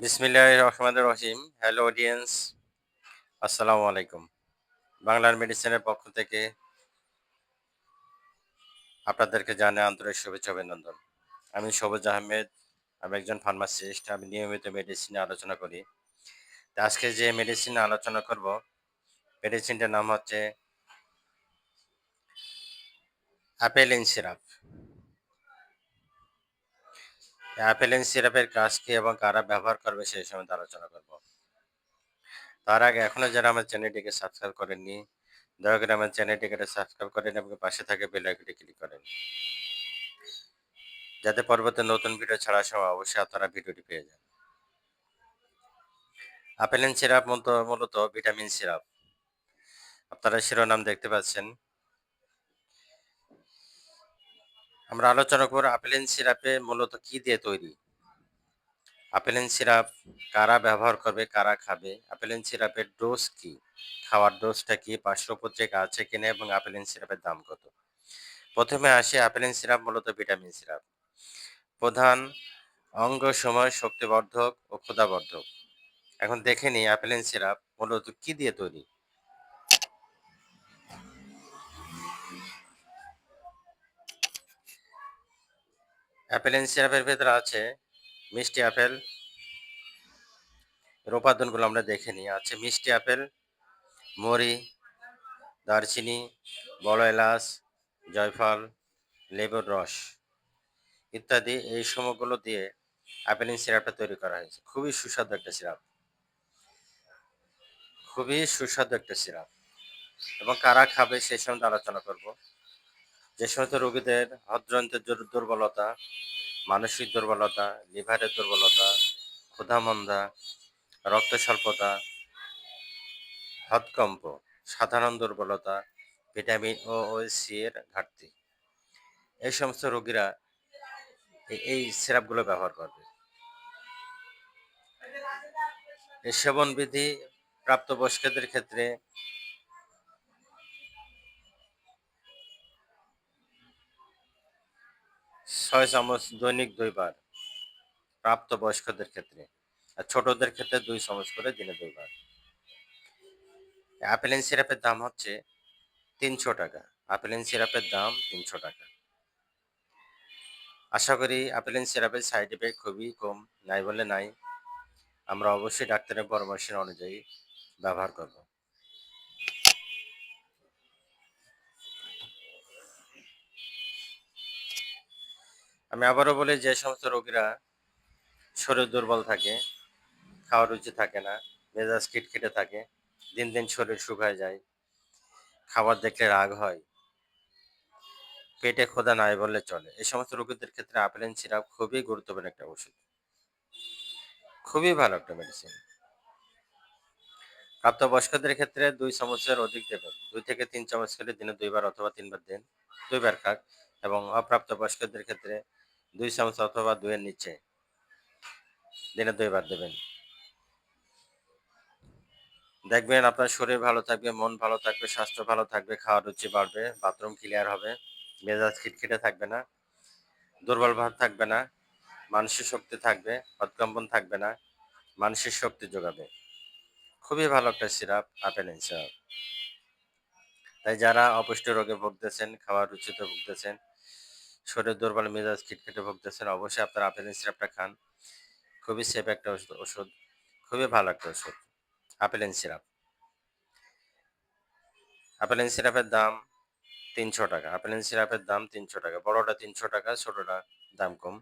বিসমিল্লাহ রহমান রহিম। Hello audience আসসালামু আলাইকুম। বাংলার মেডিসিনের পক্ষ থেকে আপনাদেরকে জানে আন্তরিক শুভেচ্ছা অভিনন্দন। আমি সবুজ আহমেদ, আমি একজন ফার্মাসিস্ট আমি নিয়মিত মেডিসিনে আলোচনা করি। আজকে যে মেডিসিন আলোচনা করব মেডিসিনটার নাম হচ্ছে অ্যাপেলিন সিরাপ অ্যাপেলিন সিরাপের কাজ কি এবং কারা ব্যবহার করবে সেই সময় আলোচনা করব। তার আগে এখনও যারা আমার চ্যানেলটিকে সাবস্ক্রাইব করেননি, দয়া করে আমার চ্যানেলটিকে সাবস্ক্রাইব করেন এবং পাশে থাকে বেল আইকনটি ক্লিক করেন। যাতে পরবর্তী নতুন ভিডিও ছাড়ার সময় অবশ্যই আপনারা ভিডিওটি পেয়ে যান। আপেলিন সিরাপ মূলত ভিটামিন সিরাপ আপনারা শিরোনাম দেখতে পাচ্ছেন। আমরা আলোচনা করব আপেলিন সিরাপে মূলত কি দিয়ে তৈরি? আপেলিন সিরাপ কারা ব্যবহার করবে, কারা খাবে? আপেলিন সিরাপের ডোজ কি? খাওয়ার ডোজটা কি? পার্শ্ব পত্রিকা আছে কিনা এবং আপেলিন সিরাপের দাম কত? প্রথমে আসে আপেলিন সিরাপ, মূলত ভিটামিন সিরাপ। প্রধান অঙ্গ সময় শক্তিবর্ধক ও ক্ষুধাবর্ধক। এখন দেখে নিই অ্যাপেলিন সিরাপ মূলত কি দিয়ে তৈরি? অ্যাপেলিন সিরাপের ভেতরে আছে, মিষ্টি আপেল এর উপাদানগুলো আমরা দেখে নিই। আছে মিষ্টি আপেল মরি দারচিনি, বড় এলাচ, জয়ফল, লেবুর রস ইত্যাদি। এই সময়গুলো দিয়ে অ্যাপেলিন সিরাপটা তৈরি করা হয়েছে। খুবই সুস্বাদু একটা সিরাপ। খুবই সুস্বাদু একটা সিরাপ। এবং কারা খাবে সেই সম্বন্ধে আলোচনা করব। যে সমস্ত রোগীদের হৃদযন্ত্রের দুর্বলতা, মানসিক দুর্বলতা, লিভারের দুর্বলতা, ক্ষুধামন্দা রক্ত স্বল্পতা হৃদকম্প, সাধারণ দুর্বলতা, ভিটামিন ও সি এর ঘাটতি। এই সমস্ত রোগীরা এই সিরাপগুলো ব্যবহার করবে। এই সেবন বিধি প্রাপ্তবয়স্কদের ক্ষেত্রে ছয় চামচ দৈনিক দুইবার প্রাপ্তবয়স্কদের ক্ষেত্রে আর ছোটদের ক্ষেত্রে দুই চামচ করে দিনে দুইবার। অ্যাপেলিন সিরাপের দাম হচ্ছে তিনশো টাকা। অ্যাপেলিন সিরাপের দাম তিনশো টাকা। আশা করি অ্যাপেলিন সিরাপের সাইড এফেক্ট খুবই কম, নাই বলে নাই। আমরা অবশ্যই ডাক্তারের পরামর্শ অনুযায়ী ব্যবহার করব। আমি আবারও বলি, যে সমস্ত রোগীরা শরীর দুর্বল থাকে, খাওয়ার রুচি থাকে না, মেজাজ খিটখিটে থাকে, দিন দিন শরীর শুকায় যায়, খাবার দেখলে রাগ হয়, পেটে খোদা নাই বললে চলে। এই সমস্ত রোগীদের ক্ষেত্রে আপেলিন সিরাপ খুবই গুরুত্বপূর্ণ একটা ওষুধ। খুবই ভালো একটা মেডিসিন প্রাপ্তবয়স্কদের ক্ষেত্রে দুই চামচের অধিক দেবেন। দুই থেকে তিন চামচ খেলে দিনে দুইবার অথবা তিনবার দিন, দুইবার খাক। এবং অপ্রাপ্তবয়স্কদের ক্ষেত্রে দুই চামচ অথবা দুইয়ের নিচে। দিনে দুইবার দেবেন। দেখবেন আপনার শরীর ভালো থাকবে, মন ভালো থাকবে, স্বাস্থ্য ভালো থাকবে, খাওয়ার রুচি বাড়বে, বাথরুম ক্লিয়ার হবে, মেজাজ খিটখিটে থাকবে না, দুর্বল ভাব থাকবে না, মানসিক শক্তি থাকবে হৎকম্পন থাকবে না, মানসিক শক্তি যোগাবে। খুবই ভালো একটা সিরাপ আপেল সিরাপ তাই যারা অপুষ্টি রোগে ভুগতেছেন, খাওয়ার রুচিতে ভুগতেছেন শরীর দুর্বল মেজাজ, খিটখিটে ভুগতেছেন, অবশ্যই আপনারা আপেল সিরাপটা খান। খুবই সেফ একটা ওষুধ খুবই ভালো একটা ওষুধ আপেলিন সিরাপ। আপেলিন সিরাপের দাম তিনশো টাকা আপেলিন সিরাপের দাম তিনশো টাকা, বড়টা তিনশো টাকা, ছোটটা দাম কম।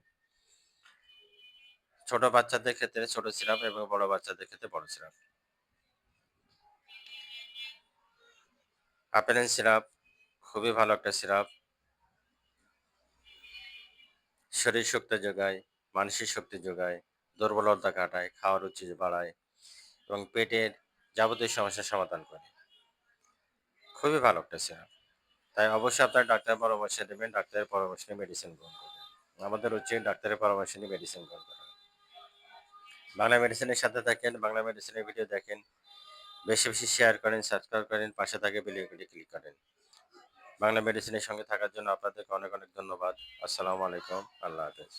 ছোট বাচ্চাদের ক্ষেত্রে ছোট সিরাপ এবং বড় বাচ্চাদের ক্ষেত্রে বড় সিরাপ। আপেলিন সিরাপ খুবই ভালো একটা সিরাপ। শরীর শক্তি যোগায়, মানসিক শক্তি যোগায়, দুর্বলতা কাটায়, খাওয়ার রুচি বাড়ায় এবং পেটের যাবতীয় সমস্যার সমাধান করে। খুবই ভালো একটা সিরাপ তাই অবশ্যই আপনার ডাক্তারের পরামর্শ দেবেন ডাক্তারের পরামর্শ নিয়ে মেডিসিন গ্রহণ করবেন। আমাদের উচিত ডাক্তারের পরামর্শ নিয়ে মেডিসিন গ্রহণ করা। বাংলা মেডিসিনের সাথে থাকেন, বাংলা মেডিসিনের ভিডিও দেখেন, বেশি বেশি শেয়ার করেন সাবস্ক্রাইব করেন, পাশে থাকে বেলিয়ে ক্লিক করেন। বাংলা মেডিসিনের সঙ্গে থাকার জন্য আপনাদেরকে অনেক অনেক ধন্যবাদ। আসসালামু আলাইকুম। আল্লাহ হাফেজ।